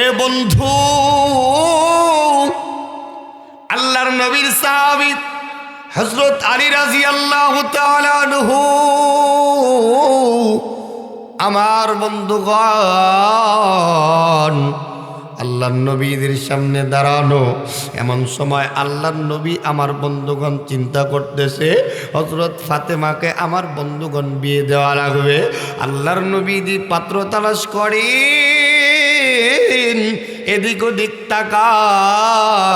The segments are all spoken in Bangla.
এ বন্ধু, আল্লাহর নবীর সাহাবী হজরত আলী রাজি আল্লাহ আমার বন্ধুগণ, আল্লাহর নবীদের সামনে দাঁড়ানো। এমন সময় আল্লাহর নবী আমার বন্ধুগণ চিন্তা করতেছে হজরত ফাতেমাকে আমার বন্ধুগণ বিয়ে দেওয়া লাগবে। আল্লাহর নবীদি পাত্র তালাশ করেন এদিক ওদিক তাকায়।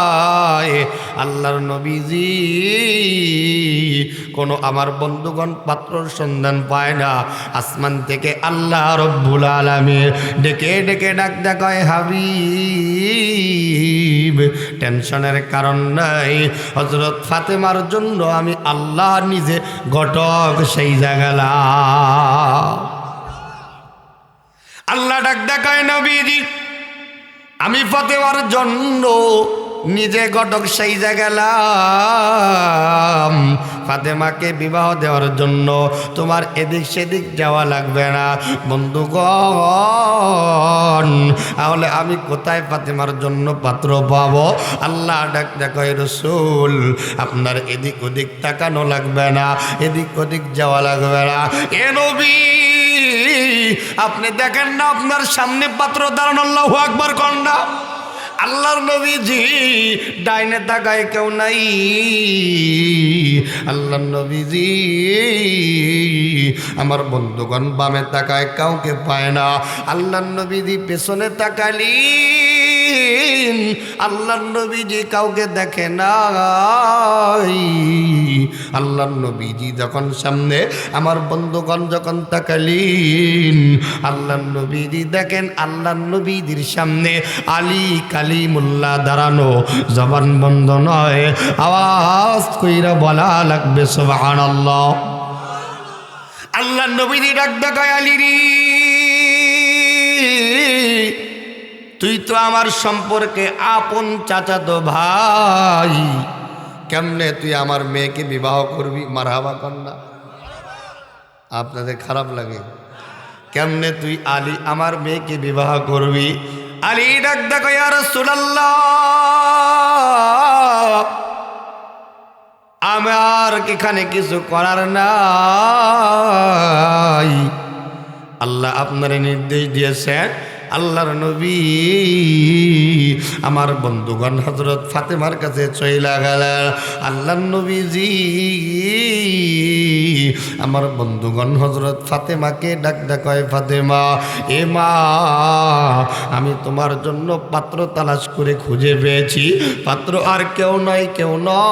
আল্লাহর নবীজি কোনো আমার বন্ধুগণ পাত্রর সন্ধান পায় না। আসমান থেকে আল্লাহ রব্বুল আলমী ডেকে ডেকে ডাক দেখায় হাবি টেনশনের কারণ নাই। হজরত ফাতেমার জন্য আমি আল্লাহ নিজে ঘটক সেই জাগালা আল্লাহ ডাক দেখায় নবীজি আমি ফতেমার জন্য নিজে ঘটক সেই গেলাম ফাতেমাকে বিবাহ দেওয়ার জন্য তোমার এদিক সেদিক যাওয়া লাগবে না। বন্ধুগণ, তাহলে আমি কোথায় ফাতেমার জন্য পাত্র পাবো? আল্লাহ ডাক, দেখো রসুল, আপনার এদিক ওদিক তাকানো লাগবে না, এদিক ওদিক যাওয়া লাগবে না। এ আপনি দেখেন না আপনার সামনে পাত্র দাঁড়ানো, আল্লাহ আকবর কন্ডা আল্লাহর নবীজি ডাইনে তাকায় কেউ নাই। আল্লাহর নবীজি আমার বন্ধুগণ বামে তাকায়, কাউকে পায় না। আল্লাহর নবীজি পেছনে তাকালি। আল্লাহর নবীজি কাউকে দেখে নাই। আল্লাহর নবীজি যখন সামনে আমার বন্ধুগণ যখন তাকালিন, আল্লাহর নবীজি দেখেন আল্লাহর নবীজির সামনে আলী কালিমুল্লাহ দাঁড়ানো জবান বন্ধ নয়। আওয়াজ কইরা বলা লাগবে সোবাহান আল্লাহ আল্লাহ নবীজি ডাক দেখায় আলী তুই তো আমার সম্পর্কে আপন চাচাতো ভাই। কেমনে তুই আমার মেয়েকে বিবাহ করবি? মারহাবা কন্যা। আপনাদের খারাপ লাগে। কেমনে তুই আলী আমার মেয়েকে বিবাহ করবি? আলী, ডাক দেখো ইয়ার আমার এখানে কিছু করার নাই। আল্লাহ আপনার নির্দেশ দিয়েছেন আল্লাহর নবী। আমার বন্ধুগণ হজরত ফাতেমার কাছে চইলা গেল। আল্লাহর নবীজি, আমার বন্ধুগণ হজরত ফাতেমাকে ডাক ডাকয়, ফাতেমা, এ মা, আমি তোমার জন্য পাত্র তালাশ করে খুঁজে পেয়েছি। পাত্র আর কেউ নয় কেউ নয়।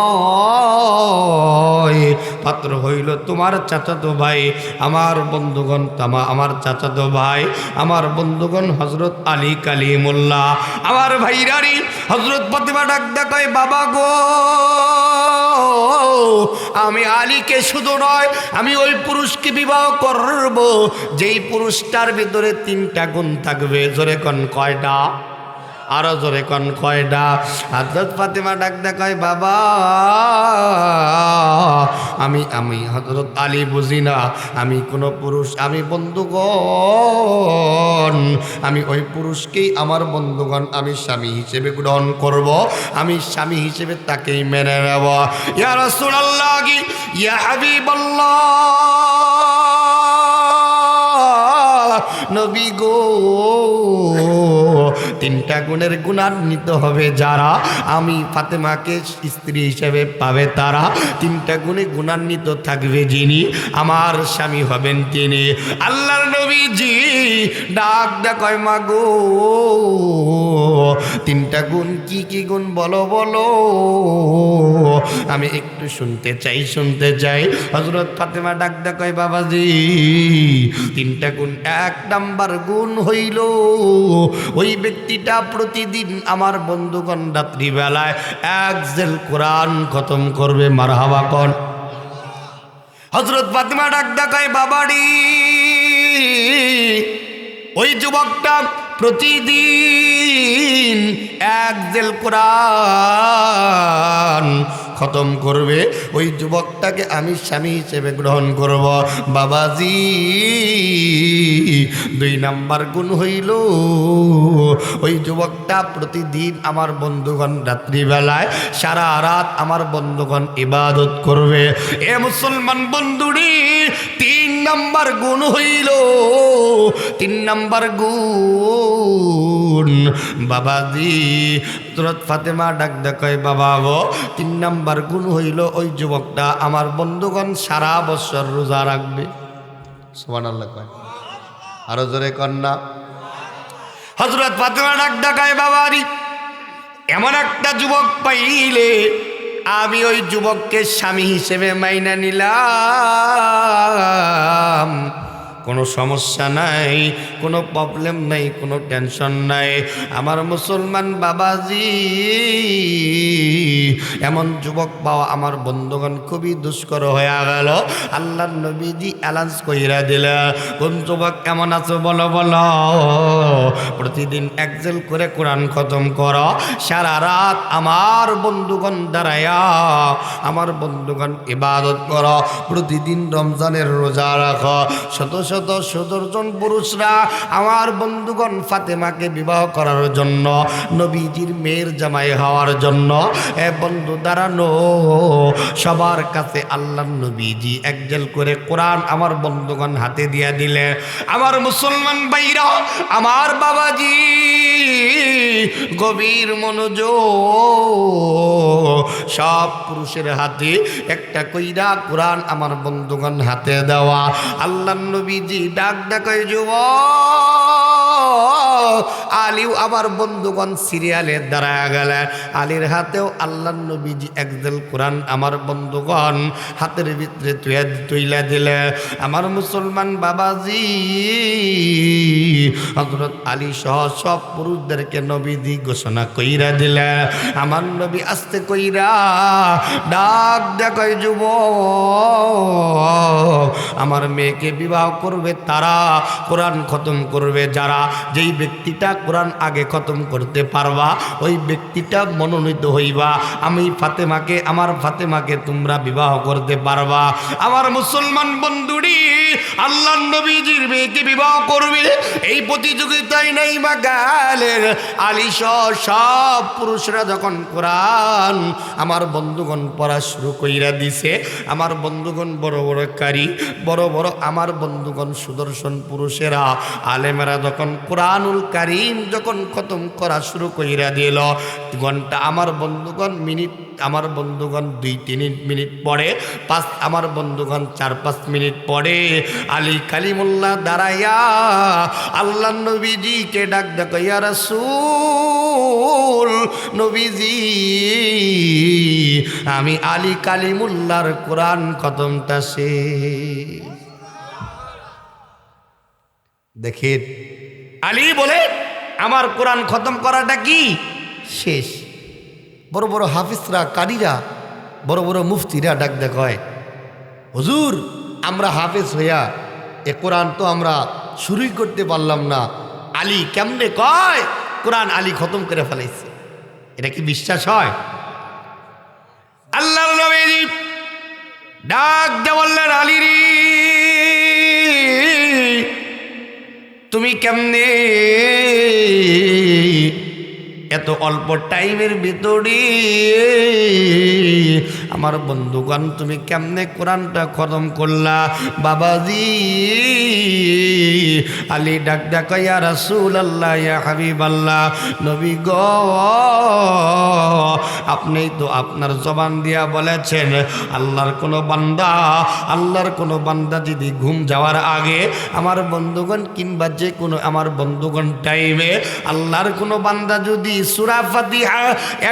পাত্র হইল তোমার চাচাতো ভাই। আমার বন্ধুগণ, তামা, আমার চাচাতো ভাই। আমার বন্ধুগণ হজরত আলী কালিমুল্লাহ। আমার ভাইরারি হজরত ফাতেমা ডাক ডাকয় বাবা গো, আমি আলীকে শুধু নয়, আমি ওই পুরুষকে বিবাহ করব। যেই পুরুষটার ভিতরে তিনটা গুণ থাকবে, জোরে কন কয়টা? আরও জোরে কন কয়টা? হজরত ফাতেমা ডাক দেখায়, বাবা, আমি আমি হজরত আলী বুঝি না। আমি কোনো পুরুষ, আমি বন্ধুগণ। আমি ওই পুরুষকেই আমার বন্ধুগণ, আমি স্বামী হিসেবে গ্রহণ করব, আমি স্বামী হিসেবে তাকেই মেনে নেব। ইয়া রাসূলুল্লাহ, ইয়া হাবিবাল্লাহ, নবী গো তিনটা গুণের গুণান্বিত হবে যারা? আমি ফাতেমাকে স্ত্রী হিসেবে পাবে তারা। তিনটা গুণে গুণান্বিত থাকবে যিনি। আমার স্বামী হবেন তিনি। আল্লাহর নবীজি, ডাক ডাকয় মা গো। তিনটা গুণ কি কি গুণ বলো বলো। আমি একটু শুনতে চাই শুনতে চাই। হজরত ফাতেমা ডাক ডাকয় বাবাজি। তিনটা গুণ এক নাম্বার গুণ হইল, ওই ব্যক্তিটা প্রতিদিন আমার বন্ধুগণ রাত্রিবেলায় এক জেল কোরআন খতম করবে, মারহাবা কন। হজরত ফাতিমা ডাক ডাকায় বাবারি ওই যুবকটা প্রতিদিন এক জেল কোরআন খতম করবে, ওই যুবকটাকে আমি স্বামী হিসেবে গ্রহণ করব। বাবাজি, দুই নাম্বার গুণ হইল, ওই যুবকটা প্রতিদিন আমার বন্ধুগণ রাত্রিবেলায় সারা রাত আমার বন্ধুগণ ইবাদত করবে। এ মুসলমান বন্ধুরি, তিন নাম্বার গুণ হইল, তিন নাম্বার গুণ। বাবাজি হজরত ফাতেমা ডাক দেখায়, বাবা গো, তিন নাম্বার গুণ হইল ওই যুবকটা আমার বন্ধুগণ সারা বছর রোজা রাখবে। সোমান আল্লাহ কয়। আরও জোরে কন্যা হজরত ফাতেমা ডাক দেখায়, বাবারি, এমন একটা যুবক পাইলে আমি ওই যুবককে স্বামী হিসেবে মাইনা নিলাম। কোনো সমস্যা নাই, কোনো প্রবলেম নাই, কোনো টেনশন নাই। আমার মুসলমান বাবাজি, এমন যুবক পাওয়া আমার বন্ধুগণ খুবই দুষ্কর হয়ে গেল। আল্লাহ নবীজি অ্যালান্স কইরা দিল, কোন যুবক কেমন আছো বলো বলো। প্রতিদিন একজেল করে কোরআন খতম কর। সারা রাত আমার বন্ধুগণ দাঁড়ায়া আমার বন্ধুগণ ইবাদত কর। প্রতিদিন রমজানের রোজা রাখ। শত শত সদর্জন পুরুষরা আমার বন্ধুগণ ফাতেমাকে বিবাহ করার জন্য, নবীজির মেয়ের জামাই হওয়ার জন্য, এ বন্ধু দাঁড়ানো, সবার কাছে আল্লাহ নবীজি একজেল করে কোরআন আমার বন্ধুগণ হাতে দিয়া দিলে, আমার মুসলমান বাইরা আমার বাবাজি গভীর মনোযোগ। সব পুরুষের হাতে একটা কইরা কোরআন আমার বন্ধুগণ হাতে দেওয়া। আল্লাহ নবীজি ডাক ডাকাই যুব আলিও আমার বন্ধুগণ সিরিয়ালের দ্বারা গেলেন আলীর হাতেও আল্লাহ নবীজি একদল কোরআন আমার বন্ধুগণ হাতের ভিতরে তুই তুইলা দিলে। আমার মুসলমান বাবাজি হজরত আলী সহ সব পুরুষদেরকে নবীজি ঘোষণা কইরা দিলে। আমার নবী আস্তে কইরা, ডাক দেখাই যুব আমার মেয়েকে বিবাহ করবে তারা, কোরআন খতম করবে যারা, যেই ব্যক্তিটা কোরআন আগে খতম করতে পারবা, ওই ব্যক্তিটা মনোনীত হইবা। আমি ফাতেমাকে, আমার ফাতেমাকে তোমরা বিবাহ করতে পারবা। আমার মুসলমান বন্ধুরি আল্লাহ নবীজির মেয়েকে বিবাহ করবে, এই প্রতিযোগিতায় নেই বা গালের আলিশ, সব পুরুষরা যখন কোরআন আমার বন্ধুগণ পড়া শুরু কইরা দিছে, আমার বন্ধুগণ বড় বড় কারি, বড় বড় আমার বন্ধুগণ সুদর্শন পুরুষেরা, আলেমেরা যখন কোরআনুল কারিম যখন খতম করা শুরু কইরা দিল, ঘণ্টা আমার বন্ধুগণ মিনিট, আমার বন্ধুগণ দুই তিন মিনিট পরে, পাঁচ আমার বন্ধুগণ চার পাঁচ মিনিট পরে আলী কালিমুল্লাহ দাঁড়াইয়া আল্লাহ নবীজিকে ডাক দেখো, ইয়া রাসূল নবীজি, আমি আলী কালিমুল্লাহর কোরআন খতমটা সে দেখেন আলী বলে, আমার কোরআন খতম করাটা কি? শেষ। বড় বড় হাফিজরা কারিরা বড় বড় মুফতিরা ডাক দেখ হুজুর, আমরা হাফেজ হইয়া এ কোরআন তো আমরা শুরুই করতে পারলাম না। আলী কেমনে কয়, কোরআন আলী খতম করে ফেলাইছে। এটা কি বিশ্বাস হয়? আল্লাহ ডাক দে বললেন আলী রে। তুমি কেমনে এত অল্প টাইমের ভিতরে। আমার বন্ধুগণ, তুমি কেমনে কোরআনটা খতম করলা? বাবাজি, আলী ডাক ডাকাইয়া রাসুল আল্লাহ ইয়া হাবিব আল্লাহ নবী গ, আপনি তো আপনার জবান দিয়া বলেছেন, আল্লাহর কোনো বান্দা, আল্লাহর কোনো বান্দা যদি ঘুম যাওয়ার আগে আমার বন্ধুগণ কিংবা যে কোনো আমার বন্ধুগণ টাইমে আল্লাহর কোনো বান্দা যদি সুরা ফাতিহা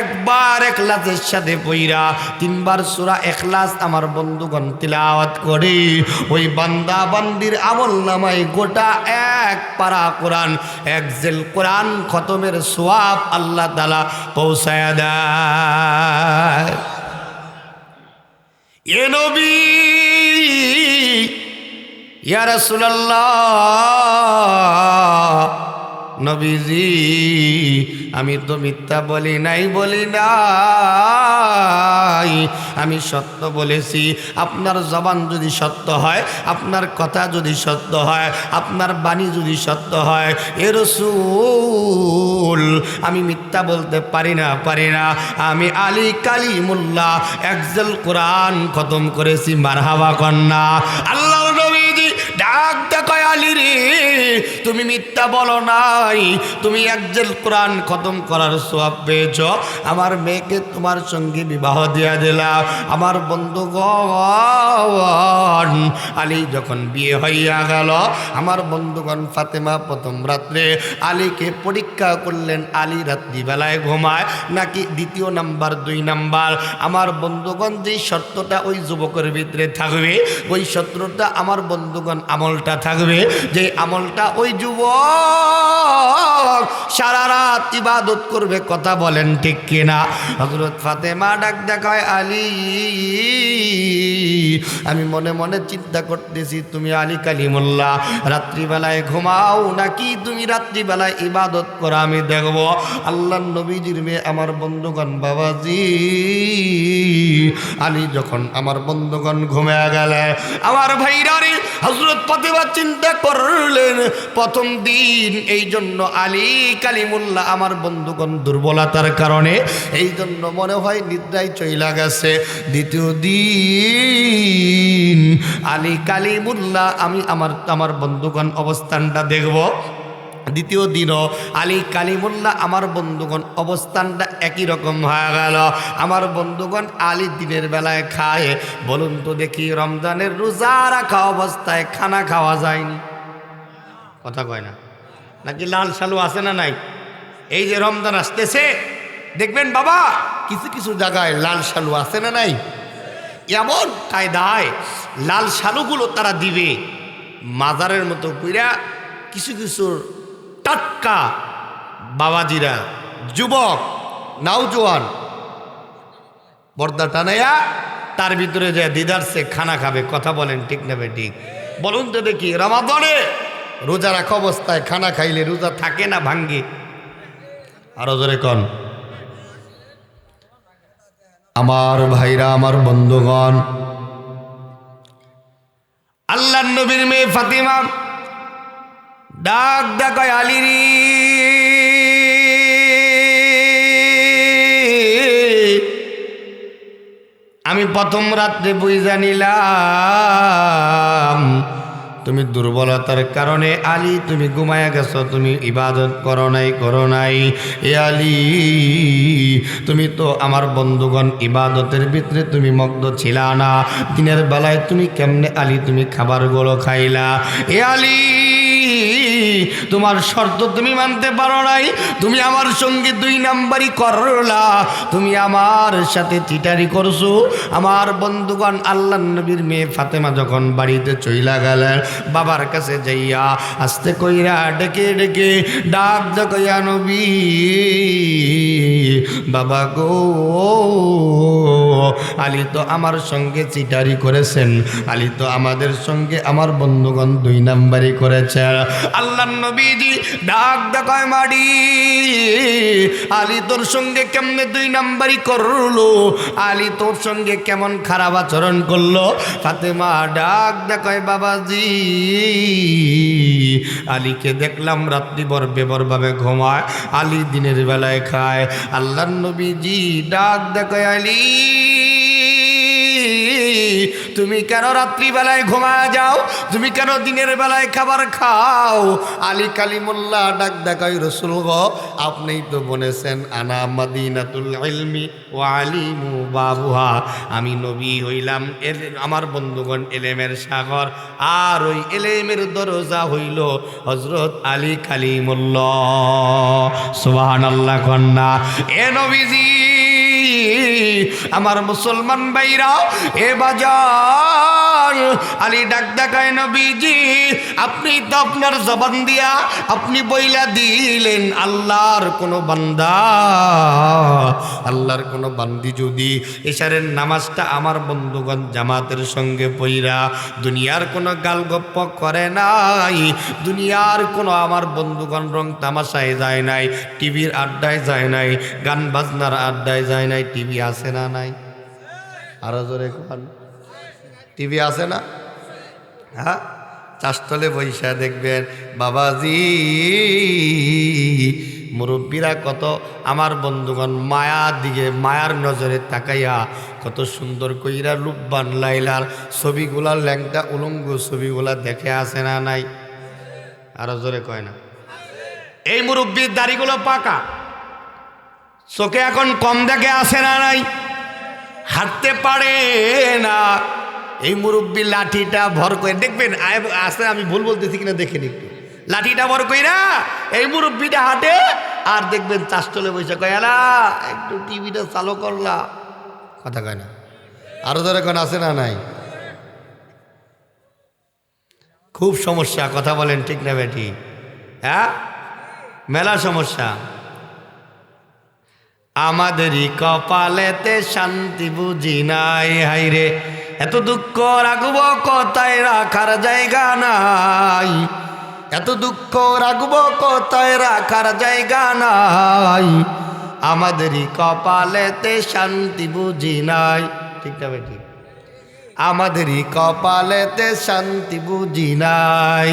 একবার এখলাসের সাথে পইরা, তিনবার সুরা এখলাস আমার বন্ধুগণ তিলাওয়াত করে। ওই বান্দা বান্দির আমল নামায় গোটা এক পারা কোরআন, এক জেল কোরআন খতমের সোয়াব আল্লাহ তালা পৌঁছায় দেয়। এ নবী, ইয়া রাসূলুল্লাহ নবীজি, আমি তো মিথ্যা বলি নাই বলি নাই। আমি সত্য বলেছি, আপনার জবান যদি সত্য হয়, আপনার কথা যদি সত্য হয়, আপনার বাণী যদি সত্য হয়, এ রসুল, আমি মিথ্যা বলতে পারি না পারি না। আমি আলী মোল্লা একজল কোরআন খতম করেছি, মারহাবা কন্যা। আল্লাহ ডাক দেখায় আলী রে। তুমি মিথ্যা বলো নাই। তুমি একজল কোরআন খতম করার সোয়াব পেয়েছ। আমার মেয়েকে তোমার সঙ্গে বিবাহ দিয়া দিলাম। আমার বন্ধুগণ, আলী যখন বিয়ে হইয়া গেল, আমার বন্ধুগণ ফাতেমা প্রথম রাত্রে আলীকে পরীক্ষা করলেন, আলী রাত্রিবেলায় ঘুমায়, নাকি দ্বিতীয় নাম্বার, দুই নাম্বার। আমার বন্ধুগণ যেই সত্যটা ওই যুবকের ভিতরে থাকবে, ওই সত্যটা আমার বন্ধুগণ আমলটা থাকবে যে আমলটা ওই যুবক সারা রাত ইবাদত করবে, কথা বলেন ঠিক কিনা? হজরত ফাতেমা ডাক দেখায়, আলী, আমি মনে মনে চিন্তা করতেছি, তুমি আলী কালিমুল্লা রাত্রিবেলায় ঘুমাও নাকি তুমি রাত্রিবেলায় ইবাদত করো? আমি দেখব আল্লাহ নবীজির মেয়ে আমার বন্ধুগণ, বাবাজি, আলী যখন আমার বন্ধুগণ ঘুমে গেলে, আমার ভাইরা রে হজরত ফাতেমা চিন্তা করলেন। প্রথম দিন এই জন্য আলী কালিমুল্লাহ আমার বন্ধুগণ দুর্বলতার কারণে এই জন্য মনে হয় নিদ্রায় চইলা গেছে। দ্বিতীয় দিন আলী কালিমুল্লাহ, আমি আমার আমার বন্ধুগণ অবস্থানটা দেখব। দ্বিতীয় দিনও আলী কালিমুল্লাহ, আমার বন্ধুগণ, অবস্থানটা একই রকম হয়ে গেল। আমার বন্ধুগণ আলী দিনের বেলায় খায়। বলুন তো দেখি রমজানের রোজা রাখা অবস্থায় খানা খাওয়া যায়নি। কথা কয় না। নাকি লাল সালু আছে না নাই? এই যে রমজান আসতেছে, দেখবেন বাবা, কিছু কিছু জায়গায় লাল সালু আছে না নাই? এমন কায়দায় লাল সালুগুলো তারা দিবে। মাজারের মতো কইরা কিছু কিছু টাটকা বাবাজিরা, যুবক, নাওজোয়ান। পর্দা টানাইয়া তার ভিতরে যে দিদারসে খানা খাবে, কথা বলেন ঠিক নেবে ঠিক। বলুন তো দেখি, রামাদনে রোজা রাখা অবস্থায় খানা খাইলে রোজা থাকে না ভাঙ্গে? আরও জোরে কন। আমার ভাইরা, আমার বন্ধুগণ আল্লাহ নবীর মেয়ে ফাতিমা ডাক ডাকায় আলিরি আমি প্রথম রাত্রে বই জানিলাম তুমি দুর্বলতার কারণে আলী, তুমি ঘুমায়া গেছো, তুমি ইবাদত করো নাই করো নাই। এ আলী, তুমি তো আমার বন্ধুগণ, ইবাদতের ভিতরে তুমি মগ্ন ছিলা না। দিনের বেলায় তুমি কেমনে আলী, তুমি খাবারগুলো খাইলা? এ আলী তোমার শর্ত তুমি মানতে পারো নাই। তুমি আমার সঙ্গে দুই নাম্বারই করলা। তুমি আমার সাথে চিটারি করছ। আমার বন্ধুগণ আল্লাহ নবীর মেয়ে ফাতেমা যখন বাড়িতে চইলা গেলেন, বাবার কাছে যাইয়া আস্তে কইরা ডেকে ডেকে ডাক ডাকইয়া নবী, বাবা গো, আলী তো আমার সঙ্গে চিটারি করেছেন। আলী তো আমাদের সঙ্গে আমার বন্ধুগণ দুই নাম্বারই করেছে। আল্লাহ নবীজি ডাক ডাকায় মারি আলী তোর সঙ্গে কেমনে দুই নাম্বারই করল? আলী তোর সঙ্গে কেমন খারাপ আচরণ করল? ফাতেমা ডাক ডাকায় বাবাজি। আলীকে দেখলাম রাত্রিভর বেবরভাবে ঘুমায়, আলী দিনের বেলায় খায়। আল্লাহ নবীজি ডাক দেখায়, আলী। তুমি কেন রাত্রিবেলায় ঘুমায় যাও? তুমি কেন দিনের বেলায় খাবার খাও? আলী কালিমুল্লাহ ডাক দেখাই রসুল গ আপনিই তো বলেছেন, আনা মাদিনাতুল ইলমি ও আলিমু বাবুহা। আমি নবী হইলাম আমার বন্ধুগণ এলেমের সাগর, আর ওই এলেমের দরজা হইল হজরত আলী কালিমুল্লাহ। সুবাহান আল্লাহ কন্যা। এ নবীজি আমার মুসলমান ভাইরা এ বাজার আলী ডাক দেখায় নবীজি, আপনি তো আপনার জবান দিয়া আপনি বইলা দিলেন, আল্লাহর কোনো বান্দা, আল্লাহর কোনো বান্দি যদি এশারের নামাজটা আমার বন্ধুগণ জামাতের সঙ্গে পইরা দুনিয়ার কোনো গাল গপ্প করে নাই, দুনিয়ার কোনো আমার বন্ধুগণ রং তামাশায় যায় নাই, টিভির আড্ডায় যায় নাই, গান বাজনার আড্ডায় যায় নাই, টিভি আছে না নাই? আরও জোরে কোন? টিভি আছে না? হ্যাঁ? চাষতলে বৈশা দেখবেন, বাবাজি, মুরব্বীরা কত আমার বন্ধুগণ মায়ার দিকে মায়ার নজরে তাকাইয়া কত সুন্দর কইরা রূপবান লাইলার ছবিগুলা, ল্যাংটা উলঙ্গ ছবিগুলা দেখে আসে না নাই? আরও জোরে কয় না। এই মুরব্বীর দাড়িগুলো পাকা। চোখে এখন কম দেখে আসে না নাই? হাঁটতে পারে না। এই মুরব্বী লাঠিটা ভর করে, দেখবেন আসলে আমি ভুল বলতেছি কিনা দেখেন একটু। লাঠিটা ভর কইরা এই মুরব্বীটা হাঁটে, আর দেখবেন চাষতলে বসে কয়, আলা, একটু টিভিটা চালু করলা। কথা কয় না। আরও ধরে কোন, আছে না নাই? খুব সমস্যা, কথা বলেন ঠিক না বেটি? হ্যাঁ? মেলা সমস্যা। আমাদেরই কপালেতে শান্তি বুঝি নাই, হাইরে। এত দুঃখ রাখব কোথায় রাখার জায়গা নাই? এত দুঃখ রাখব কোথায় রাখার জায়গা নাই? আমাদেরই কপালেতে শান্তি বুঝি নাই। ঠিক না বেটি? আমাদেরই কপালেতে শান্তি বুঝি নাই।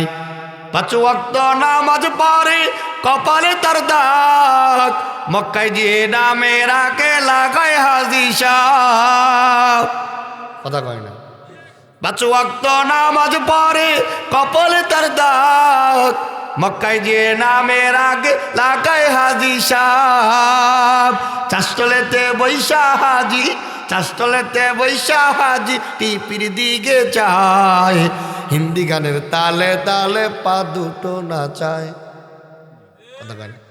পাঁচ ওয়াক্ত নামাজ পড়ে কপালে তার দাগ, মক্কায় যে নামে রাখে লাগায় হাজি সাহ কথা কয় না। পাঁচ ওয়াক্ত নামাজ পড়ে, কপালে তার দাগ। মক্কায় যে নামে রাগে লাগায় হাজি সাহ চাষতলেতে বৈশা হাজি, চাষতলেতে বৈশা হাজি টিপির দিকে চায়। হিন্দি গানের তালে তালে পা দুটো নাচায়। কথা কয় না।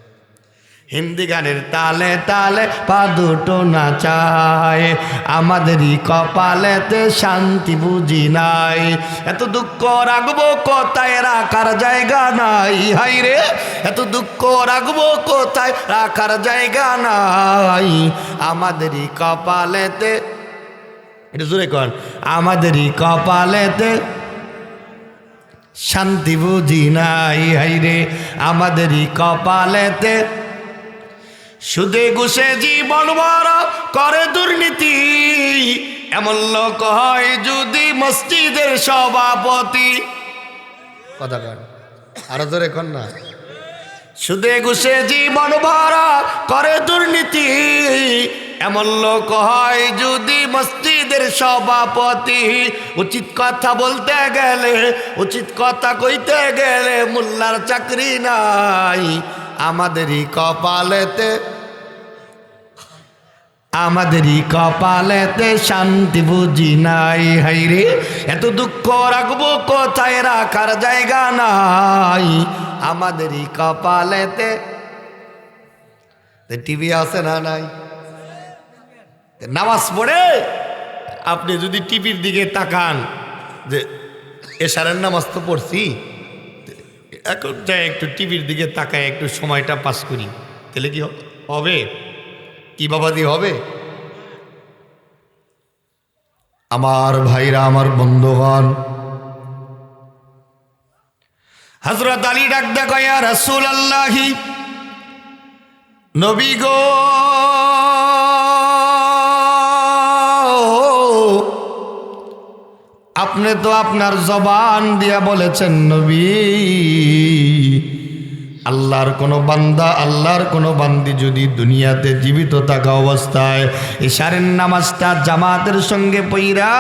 হিন্দি গানের তালে তালে পা দুটো নাচায়। আমাদেরই কপালেতে শান্তি বুঝি নাই। এত দুঃখ রাখব কোথায়? রাখার জায়গা নাই। হাই রে এত দুঃখ রাখব কোথায়? রাখার জায়গা নাই। আমাদেরই কপালেতে এটা জোরে কন। আমাদেরই কপালেতে শান্তি বুঝি নাই। হাই রে আমাদেরই কপালেতে সুদে ঘুষে জীবন বড় করে দুর্নীতি। এমন লোক হয় যদি মসজিদের সভাপতি। কথা কন আরও ধরে কন না। সুদে ঘুষে জীবন ভরা করে দুর্নীতি। এমন লোক হয় যদি মসজিদের সভাপতি। উচিত কথা বলতে গেলে উচিত কথা কইতে গেলে মোল্লার চাকরি নাই। আমাদেরই কপালেতে আমাদেরই কপালেতে শান্তি বুঝি নাই হাইরে এত দুঃখ রাখব কোথায়? রাখার জায়গা নাই। আমাদেরই কপালেতে। টিভি আছে না নাই? নামাজ পড়ে? আপনি যদি টিভির দিকে তাকান, যে এশারের নামাজ তো পড়ছি। এখন যাই একটু টিভির দিকে তাকায়, একটু সময়টা পাস করি। তাহলে কি হবে? কি বাবা বাবাদি হবে? আমার ভাইরা, আমার বন্ধুগণ হজরত আলী ডাক দেখা রসুল আল্লাহি নবী গো আপনি তো আপনার জবান দিয়া বলেছেন নবী। আল্লাহর কোনো বান্দা, আল্লাহর কোনো বান্দি যদি দুনিয়াতে জীবিত থাকা অবস্থায় ইশারের নামাজটা জামাতের সঙ্গে পইরা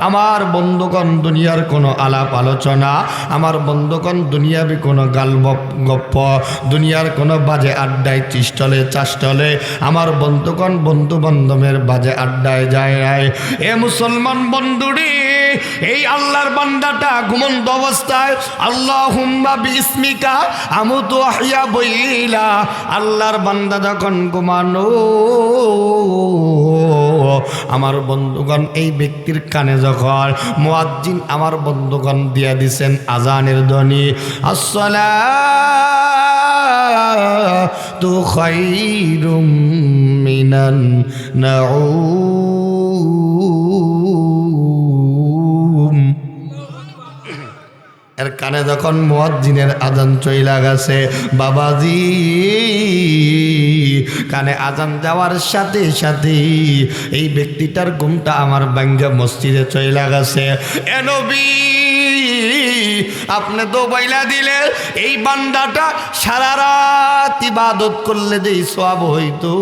আমার বন্ধুগণ দুনিয়ার কোনো আলাপ আলোচনা, আমার বন্ধুগণ দুনিয়াবি কোনো গাল গপ্প, দুনিয়ার কোনো বাজে আড্ডায় চিষ্টলে, চাষ্টলে, আমার বন্ধুগণ বন্ধু বান্ধবের বাজে আড্ডায় যায় নাই। এ মুসলমান বন্ধুরি এই আল্লাহর বান্দাটা ঘুমন্ত অবস্থায় আল্লাহ হুম্বা বিস বিস্মিকা আমুতু আহিয়া বইলা আল্লাহর বান্দা যখন ঘুমানো, আমার বন্ধুগণ, এই ব্যক্তির কানে যখন মুয়াজ্জিন আমার বন্ধুগণ দিয়া দিছেন আজানের ধ্বনি আসসালা তু খাইরুম মিনান নাউম এর কানে যখন মুয়াজ্জিনের আজান চইলা গেছে, বাবাজি, কানে আজান যাওয়ার সাথে সাথে এই ব্যক্তিটার ঘুমটা আমার ব্যাঙ্গে মসজিদে চইলা গেছে। এ নবী, আপনি তো বাইলা দিলে এই বান্দাটা সারা রাত ইবাদত করলে যে সোয়াব হইতো,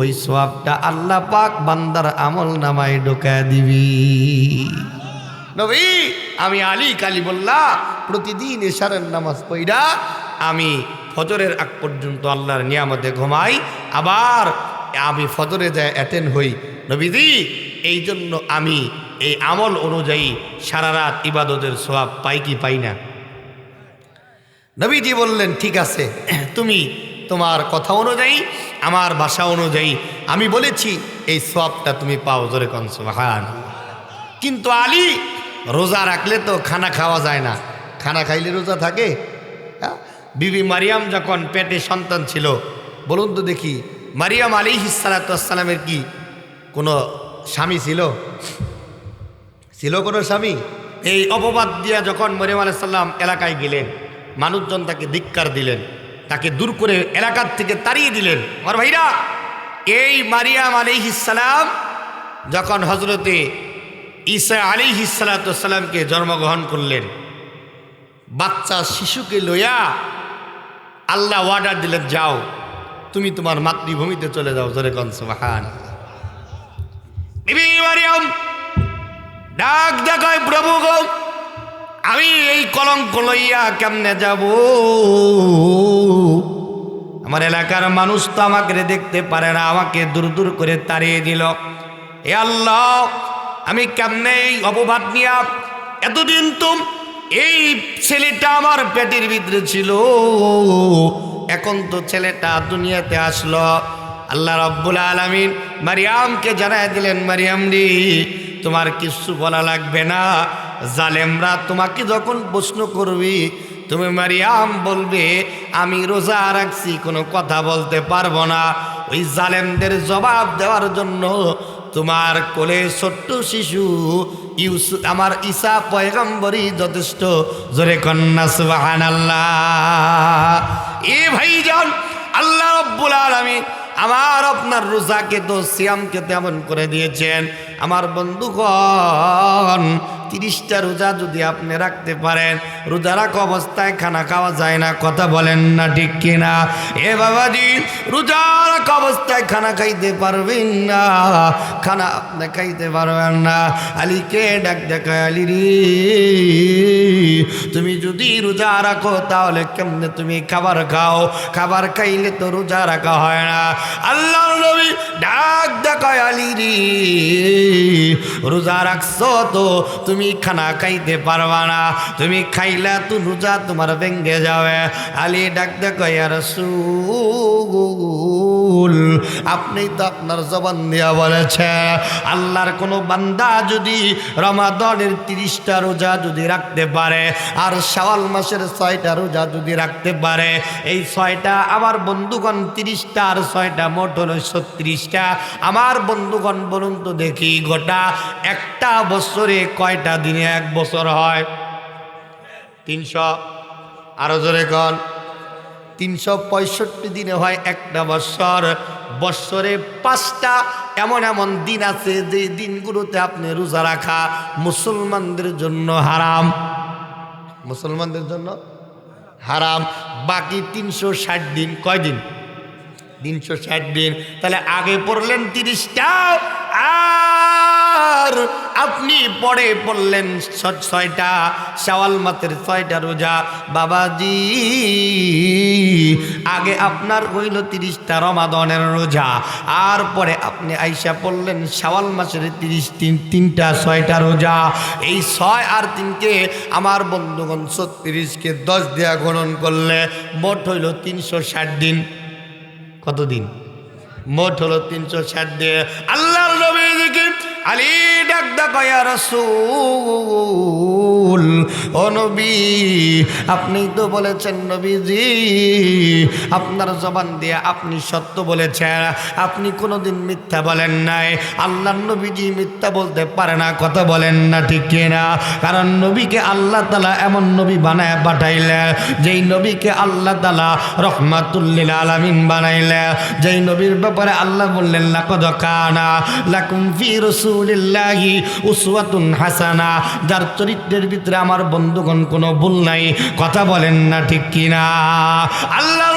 ওই সোয়াবটা আল্লাহ পাক বান্দার আমল নামায় ঢোকা দিবি। নবী, আমি আলী কালী বললা প্রতিদিন এশারের নামাজ পইরা আমি ফজরের আগ পর্যন্ত আল্লাহর নিয়ামতে ঘুমাই, আবার আমি ফজরে যায় অ্যাটেন্ড হই, নবীজি এই জন্য আমি এই আমল অনুযায়ী সারা রাত ইবাদতের সোয়াব পাই কি পাই না? নবীজি বললেন, ঠিক আছে, তুমি তোমার কথা অনুযায়ী, আমার ভাষা অনুযায়ী আমি বলেছি, এই সোয়াবটা তুমি পাও। জোরে কনসবাহান কিন্তু আলী রোজা রাখলে তো খানা খাওয়া যায় না। খানা খাইলে রোজা থাকে। হ্যাঁ? বিবি মারিয়াম যখন পেটে সন্তান ছিল, বলুন তো দেখি, মারিয়াম আলী হিসালাতামের কি কোনো স্বামী ছিল? ছিল কোনো স্বামী? এই অপবাদ দিয়া যখন মরিয়াম আলাইসাল্লাম এলাকায় গেলেন, মানুষজন তাকে ধিক্কার দিলেন, তাকে দূর করে এলাকার থেকে তাড়িয়ে দিলেন। আমার ভাইরা, এই মারিয়াম আলী ইসালাম যখন হজরতে ঈসা আলী হিসালাতামকে জন্মগ্রহণ করলেন। বাচ্চা শিশুকে লইয়া আল্লাহ অর্ডার দিলেন, যাও, তুমি তোমার মাতৃভূমিতে চলে যাও। জোরে কনসবাহান ডাক দেখায়, প্রভু গো, আমি এই কলঙ্ক লইয়া কেমনে যাব? আমার এলাকার মানুষ তো আমাকে দেখতে পারে না, আমাকে দূর দূর করে তাড়িয়ে দিল। এ আল্লাহ আমি কেমনে এই অপবাদ নিয়া এতদিন তো এই ছেলেটা আমার পেটের ভিতরে ছিল। এখন তো ছেলেটা দুনিয়াতে আসলো। আল্লাহ রব্বুল আলমিন মারিয়ামকে জানাই দিলেন, মারিয়াম রি, তোমার কিছু বলা লাগবে না। জালেমরা তোমাকে যখন প্রশ্ন করবি, তুমি মারিয়াম বলবে, আমি রোজা রাখছি, কোনো কথা বলতে পারব না। ওই জালেমদের জবাব দেওয়ার জন্য তোমার কোলে ছোট্ট শিশু ইউসু, আমার ঈশা পয়গম্বরই যথেষ্ট। জোরে কন্যা সুবাহান আল্লাহ এ ভাইজান, আল্লাহ রব্বুল আলমী আমার আপনার রোজাকে তো সিয়ামকে তেমন করে দিয়েছেন। আমার বন্ধুগণ তিরিশটা রোজা যদি আপনি রাখতে পারেন, রোজা রাখা অবস্থায় খানা খাওয়া যায় না, কথা বলেন না, ঠিক কিনা? এ বাবাজি, রোজা রাখা অবস্থায় খানা খাইতে পারবেন না, খানা আপনি খাইতে পারবেন না। আলীকে ডাক দেখায়, আলী রে, তুমি যদি রোজা রাখো, তাহলে কেমনে তুমি খাবার খাও? খাবার খাইলে তো রোজা রাখা হয় না। আল্লাহ নবী ডাক দেখায়, আলী রে, রোজা রাখছো তো, তুমি খানা খাইতে পারবা না। তুমি খাইলা তু রোজা তোমার ভেঙ্গে যাবে। আলী ডাক দেখায় রসুল, আপনি তো আপনার জবান দিয়া বলেছে, আল্লাহর কোনো বান্দা যদি রমাদনের তিরিশটা রোজা যদি রাখতে পারে, আর শাওয়াল মাসের ছয়টা রোজা যদি রাখতে পারে, এই ছয়টা আমার বন্ধুগণ তিরিশটা আর ছয়টা মোট হলো ছত্রিশটা। আমার বন্ধুগণ বলুন তো দেখি, গোটা একটা বছরে কয়টা দিনে এক বছর হয়? তিনশো? আরও জোরে কন। তিনশো পঁয়ষট্টি দিনে হয় একটা বৎসর বৎসরে পাঁচটা এমন এমন দিন আছে যে দিনগুলোতে আপনি রোজা রাখা মুসলমানদের জন্য হারাম। মুসলমানদের জন্য হারাম। বাকি তিনশো ষাট দিন কয় দিন? তিনশো ষাট দিন। তাহলে আগে পড়লেন তিরিশটা, আর আপনি পরে পড়লেন ছয়টা, শাওয়াল মাসের ছয়টা রোজা। বাবাজি, আগে আপনার হইল তিরিশটা রমাদনের রোজা, আর পরে আপনি আইসা পড়লেন শাওয়াল মাসের তিরিশ তিন, তিনটা, ছয়টা রোজা। এই ছয় আর তিনকে আমার বন্ধুগণ ছত্রিশকে দশ দেয়া গণন করলে মোট হইল তিনশো ষাট দিন। কতদিন? মোট হলো তিনশো ষাট দিয়ে নবীজিকে আলী ডাক ডাকয়া রসুল, ও নবী, আপনি তো বলেছেন নবীজি, আপনার জবান দিয়ে আপনি সত্য বলেছেন, আপনি কোনোদিন মিথ্যা বলেন নাই, আল্লাহর নবীজি মিথ্যা বলতে পারে না, কথা বলেন না, ঠিক কিনা কারণ নবীকে আল্লাহ তালা এমন নবী বানায়, পাঠাইলেন, যেই নবীকে আল্লাহ তালা রহমাতুল্লিল আলামিন বানাইলে যেই নবীর ব্যাপারে আল্লাহ বললেন, লাকদ কানা লাকুম ফি রাসূলিল্লাহি উসওয়াতুন হাসানা। যার চরিত্রের ভিতরে আমার বন্ধুগণ কোনো ভুল নাই। কথা বলেন না ঠিক কিনা? আল্লাহ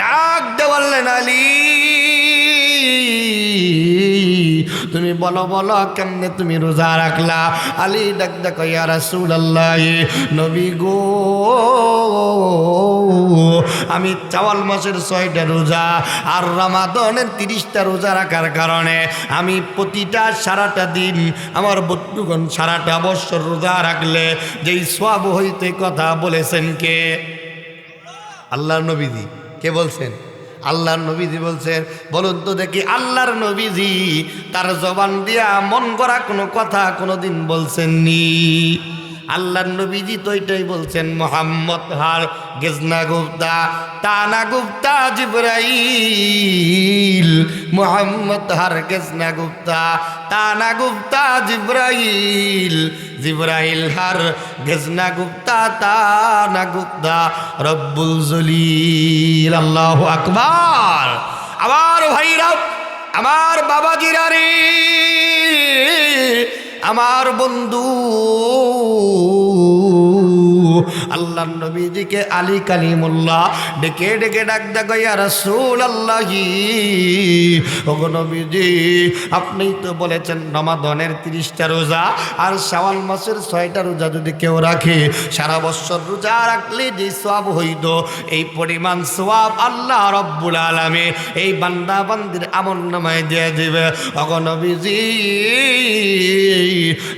ডাক দেওয়ালেন আলী। তুমি বলো বলো, কেমনে তুমি রোজা রাখলা? আলী ডাক দেখো ইয়া রাসূলুল্লাহ, নবী গো, আমি চাওয়াল মাসের ছয়টা রোজা আর রামাদনের তিরিশটা রোজা রাখার কারণে আমি প্রতিটা সারাটা দিন আমার বন্ধুগণ সারাটা বছর রোজা রাখলে যেই সব হইতে কথা বলেছেন কে? আল্লাহ নবীজি, কে বলছেন? আল্লাহর নবীজি বলছেন বলুন তো দেখি আল্লাহর নবীজি তার জবান দিয়া মন করা কোনো কথা কোনোদিন বলছেননি। আল্লাহর নবীজি তো এটাই বলছেন, মোহাম্মদ হার গেজনা গুপ্তা, তানা গুপ্তা জিব্রাইল, মোহাম্মদ হার গেজনা গুপ্তা, তানা গুপ্তা জিব্রাইল জিব্রাইল হার গেজনা গুপ্তা, তানা গুপ্তা রব্বুল জলিল, আল্লাহ আকবার। আমার ভাইরা, আমার বাবাজিরা রে আমার বন্ধু আল্লাহ নবীজিকে আলী কালিমুল্লাহ ডেকে ডেকে ডাক দেখো রাসূল আল্লাহি ওগো নবীজি, আপনি তো বলেছেন রমাদনের তিরিশটা রোজা আর শাওয়াল মাসের ছয়টা রোজা যদি কেউ রাখে, সারা বছর রোজা রাখলে যে সব হইত, এই পরিমাণ সওয়াব আল্লাহ রব্বুল আলামে এই বান্দা বান্দির আমল নামায় দিয়ে দেবে। ওগো নবীজি,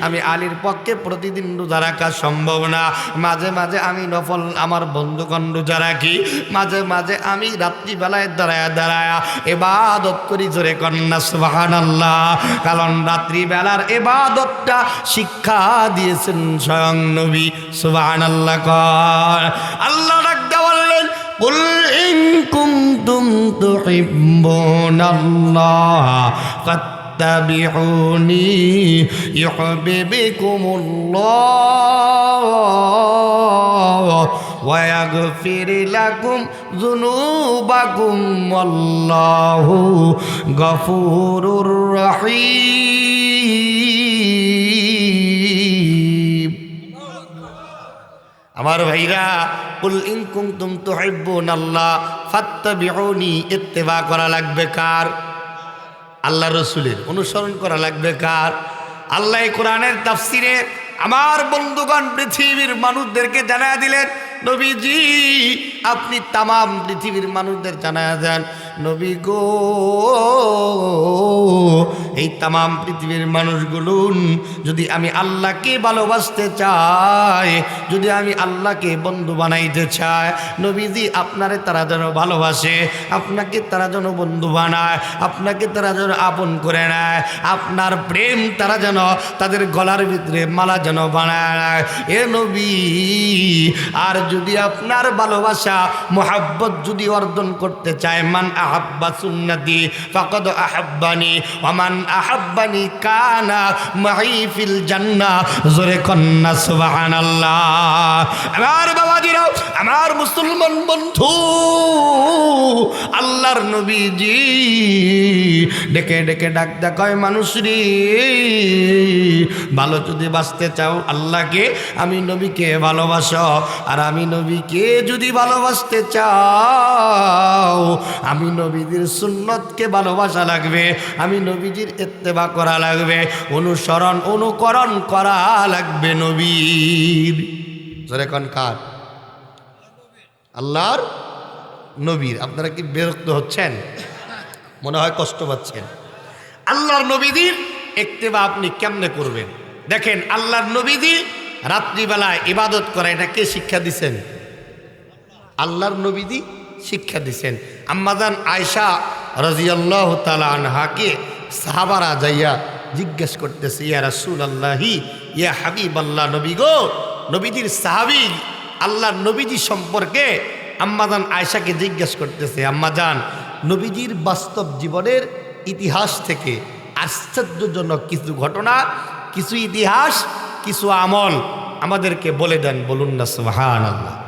আমি আলীর পক্ষে প্রতিদিন রোজা রাখা সম্ভব না। মাঝে মাঝে আমি নফল আমার বন্ধুগণ রোজা রাখি মাঝে মাঝে আমি রাত্রিবেলায় দাঁড়ায় দাঁড়ায় এবাদত করি জোরে কন্যা সুবাহান আল্লাহ কারণ রাত্রিবেলার এবাদতটা শিক্ষা দিয়েছেন স্বয়ং নবী সুবাহান আল্লাহ কর আল্লাহ ডাকতে বললেন قل إن كنتم تحبون الله فاتبعوني يحببكم الله ويغفر لكم ذنوبكم والله غفور رحيم আমার ভাইরা কুল ইন কুনতুম তুহিব্বুন আল্লাহ ফাত্তাবিউনি ইত্তেবা করা লাগবে কার আল্লাহ রসুলের। অনুসরণ করা লাগবে কার? আল্লাহ কোরআনের তাফসিরে আমার বন্ধুগণ পৃথিবীর মানুষদেরকে জানা দিলেন নবীজি, আপনি তামাম পৃথিবীর মানুষদের জানায় দেন, নবী গো, এই তামাম পৃথিবীর মানুষগুলো যদি আমি আল্লাহকে ভালোবাসতে চাই, যদি আমি আল্লাহকে বন্ধু বানাইতে চাই, নবীজি আপনারে তারা যেন ভালোবাসে, আপনাকে তারা যেন বন্ধু বানায়, আপনাকে তারা যেন আপন করে নেয়, আপনার প্রেম তারা যেন তাদের গলার ভিতরে মালা যেন বানায় এ নবী, আর যদি আপনার ভালোবাসা, মোহাব্বত যদি অর্জন করতে চায়, মান আহাব্বা সুন্নতি, ফাকদ আহাব্বানি ওমান আহাব্বানি কানা মাহিফিল জান্না, জোরে কন্যা সুবহানাল্লাহ। আমার বাবাজিরাও, আমার মুসলমান বন্ধু, আল্লাহর নবীজি, ডেকে ডেকে ডাক দেখায়, মানুষ রে, ভালো যদি বাঁচতে চাও, আল্লাহকে আমি নবীকে ভালোবাসো, আর আমি নবীকে যদি ভালোবাসতে চাও, আমি নবীদের সুন্নতকে ভালোবাসা লাগবে, আমি নবীজির এত্তেবা করা লাগবে, অনুসরণ, অনুকরণ করা লাগবে নবীর। জোরে কন কার? আল্লাহর নবীর। আপনারা কি বিরক্ত হচ্ছেন? মনে হয় কষ্ট পাচ্ছেন। আল্লাহর নবীদের একতেবা আপনি কেমনে করবেন? দেখেন, আল্লাহর নবীদি রাত্রিবেলায় ইবাদত করা, এটা কে শিক্ষা দিছেন? আল্লাহর নবীদি শিক্ষা দিছেন। আম্মাদান আয়সা রাজিয়াল্লাহ তালা আনহাকে সাহাবারা যাইয়া জিজ্ঞেস করতেছে, ইয়া রাসুল আল্লাহি ইয়া হাবিব আল্লাহ নবী গো, নবীজির সাহাবি, আল্লাহর নবীজি সম্পর্কে আম্মাজান আয়সাকে জিজ্ঞেস করতেছে আম্মাজান নবীজির বাস্তব জীবনের ইতিহাস থেকে আশ্চর্যজনক কিছু ঘটনা, কিছু ইতিহাস কিছু আমল আমাদেরকে বলে দেন বলুন না সুহান আল্লাহ